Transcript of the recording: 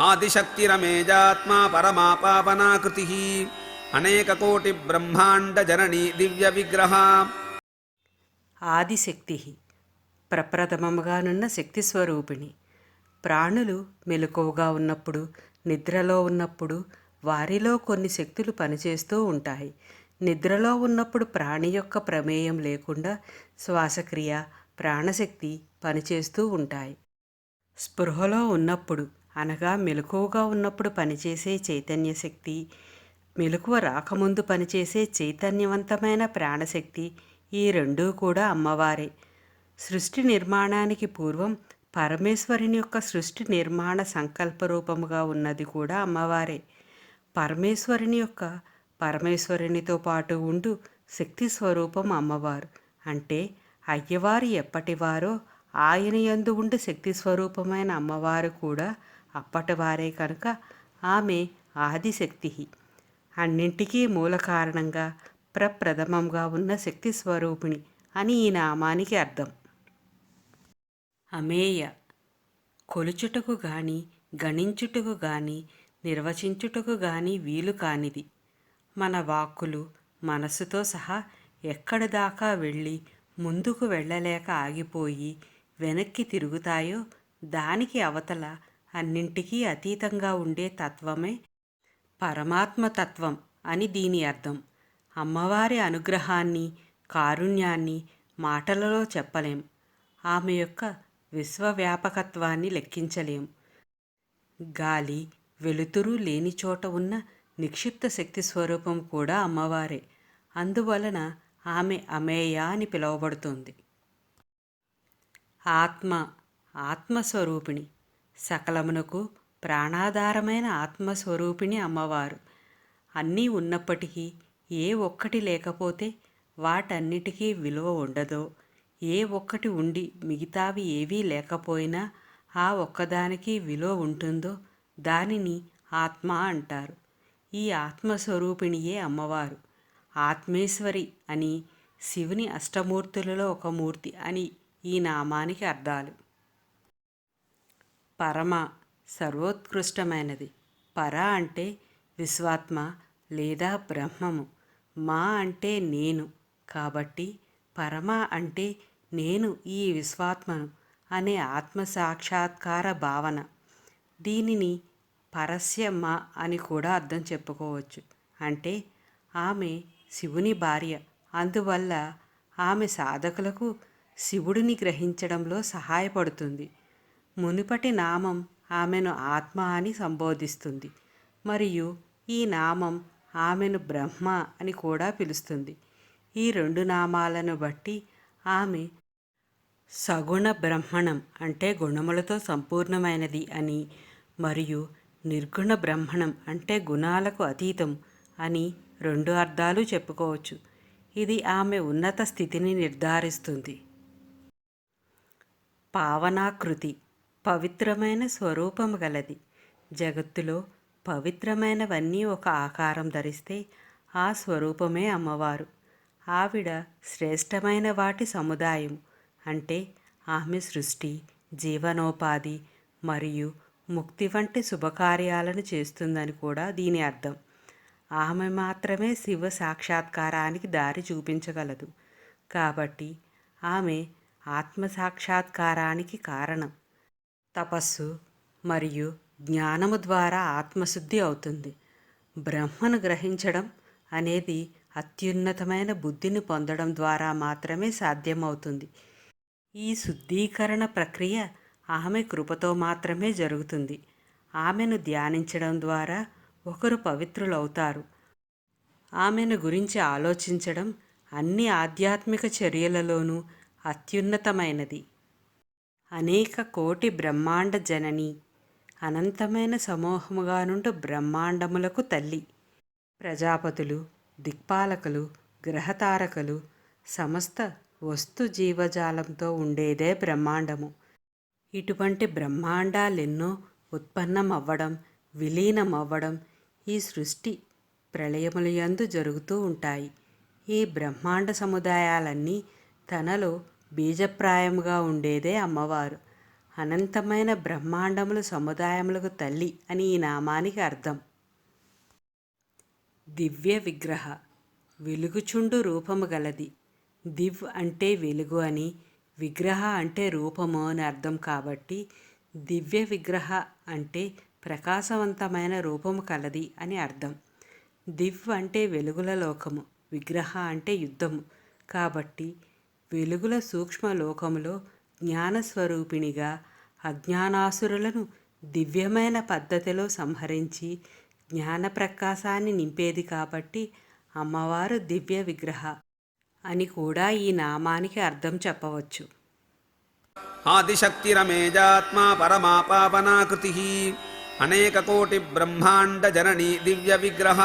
ఆదిశక్తిరమేజాత్మా పరమాపావనాకృతి అనేక కోటి బ్రహ్మాండ జననీ దివ్య విగ్రహ. ఆదిశక్తి ప్రప్రథమముగానున్న శక్తి స్వరూపిణి. ప్రాణులు మెలకువగా ఉన్నప్పుడు నిద్రలో ఉన్నప్పుడు వారిలో కొన్ని శక్తులు పనిచేస్తూ ఉంటాయి. నిద్రలో ఉన్నప్పుడు ప్రాణి యొక్క ప్రమేయం లేకుండా శ్వాసక్రియ ప్రాణశక్తి పనిచేస్తూ ఉంటాయి. స్పృహలో ఉన్నప్పుడు అనగా మెలకువగా ఉన్నప్పుడు పనిచేసే చైతన్య శక్తి మెలకువ రాకముందు పనిచేసే చైతన్యవంతమైన ప్రాణశక్తి ఈ రెండూ కూడా అమ్మవారే. సృష్టి నిర్మాణానికి పూర్వం పరమేశ్వరుని యొక్క సృష్టి నిర్మాణ సంకల్ప రూపముగా ఉన్నది కూడా అమ్మవారే. పరమేశ్వరుని యొక్క పరమేశ్వరునితో పాటు ఉండు శక్తి స్వరూపం అమ్మవారు. అంటే అయ్యవారు ఎప్పటివారో ఆయన యందు ఉండి శక్తి స్వరూపమైన అమ్మవారు కూడా అప్పటివారే కనుక ఆమె ఆదిశక్తి అన్నింటికీ మూల కారణంగా ప్రప్రథమంగా ఉన్న శక్తి స్వరూపిణి అని ఈ నామానికి అర్థం. అమేయ. కొలుచుటకు గాని గణించుటకు గాని నిర్వచించుటకు గాని వీలు కానిది. మన వాక్కులు మనస్సుతో సహా ఎక్కడి దాకా వెళ్ళి ముందుకు వెళ్ళలేక ఆగిపోయి వెనక్కి తిరుగుతాయో దానికి అవతల అన్నింటికీ అతీతంగా ఉండే తత్వమే పరమాత్మ తత్వం అని దీని అర్థం. అమ్మవారి అనుగ్రహాన్ని కారుణ్యాన్ని మాటలలో చెప్పలేం. ఆమె యొక్క విశ్వవ్యాపకత్వాన్ని లెక్కించలేం. గాలి వెలుతురు లేని చోట ఉన్న నిక్షిప్త శక్తి స్వరూపం కూడా అమ్మవారే. అందువలన ఆమె అమేయ అని పిలువబడుతుంది. ఆత్మ ఆత్మస్వరూపిణి. సకలమునకు ప్రాణాధారమైన ఆత్మస్వరూపిణి అమ్మవారు. అన్నీ ఉన్నప్పటికీ ఏ ఒక్కటి లేకపోతే వాటన్నిటికీ విలువ ఉండదో ఏ ఒక్కటి ఉండి మిగతావి ఏవీ లేకపోయినా ఆ ఒక్కదానికి విలువ ఉంటుందో దానిని ఆత్మ అంటారు. ఈ ఆత్మస్వరూపిణియే అమ్మవారు. ఆత్మేశ్వరి అని శివుని అష్టమూర్తులలో ఒక మూర్తి అని ఈ నామానికి అర్థాలు. పరమ సర్వోత్కృష్టమైనది. పర అంటే విశ్వాత్మ లేదా బ్రహ్మము. మా అంటే నేను. కాబట్టి పరమ అంటే నేను ఈ విశ్వాత్మను అనే ఆత్మ సాక్షాత్కార భావన. దీనిని పరస్య మా అని కూడా అర్థం చెప్పుకోవచ్చు. అంటే ఆమె శివుని భార్య. అందువల్ల ఆమె సాధకులకు శివుడిని గ్రహించడంలో సహాయపడుతుంది. మునుపటి నామం ఆమెను ఆత్మ అని సంబోధిస్తుంది. మరియు ఈ నామం ఆమెను బ్రహ్మ అని కూడా పిలుస్తుంది. ఈ రెండు నామాలను బట్టి ఆమె సగుణ బ్రహ్మణం అంటే గుణములతో సంపూర్ణమైనది అని మరియు నిర్గుణ బ్రహ్మణం అంటే గుణాలకు అతీతం అని రెండు అర్థాలు చెప్పుకోవచ్చు. ఇది ఆమె ఉన్నత స్థితిని నిర్ధారిస్తుంది. పావనాకృతి పవిత్రమైన స్వరూపము గలది. జగత్తులో పవిత్రమైనవన్నీ ఒక ఆకారం ధరిస్తే ఆ స్వరూపమే అమ్మవారు. ఆవిడ శ్రేష్టమైన వాటి సముదాయం అంటే ఆమె సృష్టి జీవనోపాధి మరియు ముక్తి వంటి శుభకార్యాలను చేస్తుందని కూడా దీని అర్థం. ఆమె మాత్రమే శివ సాక్షాత్కారానికి దారి చూపించగలదు. కాబట్టి ఆమె ఆత్మ సాక్షాత్కారానికి కారణం. తపస్సు మరియు జ్ఞానము ద్వారా ఆత్మశుద్ధి అవుతుంది. బ్రహ్మను గ్రహించడం అనేది అత్యున్నతమైన బుద్ధిని పొందడం ద్వారా మాత్రమే సాధ్యమవుతుంది. ఈ శుద్ధీకరణ ప్రక్రియ ఆమె కృపతో మాత్రమే జరుగుతుంది. ఆమెను ధ్యానించడం ద్వారా ఒకరు పవిత్రులవుతారు. ఆమెను గురించి ఆలోచించడం అన్ని ఆధ్యాత్మిక చర్యలలోనూ అత్యున్నతమైనది. అనేక కోటి బ్రహ్మాండ జనని అనంతమైన సమూహముగా నుండి బ్రహ్మాండములకు తల్లి. ప్రజాపతులు దిక్పాలకులు గ్రహతారకలు సమస్త వస్తు జీవజాలంతో ఉండేదే బ్రహ్మాండము. ఇటువంటి బ్రహ్మాండాలెన్నో ఉత్పన్నమవ్వడం విలీనమవ్వడం ఈ సృష్టి ప్రళయములయందు జరుగుతూ ఉంటాయి. ఈ బ్రహ్మాండ సముదాయాలన్నీ తనలో బీజప్రాయముగా ఉండేదే అమ్మవారు. అనంతమైన బ్రహ్మాండములు సముదాయములకు తల్లి అని ఈ నామానికి అర్థం. దివ్య విగ్రహ వెలుగుచుండు రూపము గలది. దివ్ అంటే వెలుగు అని విగ్రహ అంటే రూపము అని అర్థం కాబట్టి దివ్య విగ్రహ అంటే ప్రకాశవంతమైన రూపము కలది అని అర్థం. దివ్ అంటే వెలుగుల లోకము విగ్రహ అంటే యుద్ధము కాబట్టి వెలుగుల సూక్ష్మ లోకములో జ్ఞానస్వరూపిణిగా అజ్ఞానాసురులను దివ్యమైన పద్ధతిలో సంహరించి జ్ఞాన ప్రకాశాన్ని నింపేది కాబట్టి అమ్మవారు దివ్య విగ్రహ అని కూడా ఈ నామానికి అర్థం చెప్పవచ్చు. ఆదిశక్తిరమేజాత్మా పరమా పావనాకృతి అనేకకోటి బ్రహ్మాండ జననీ దివ్య విగ్రహ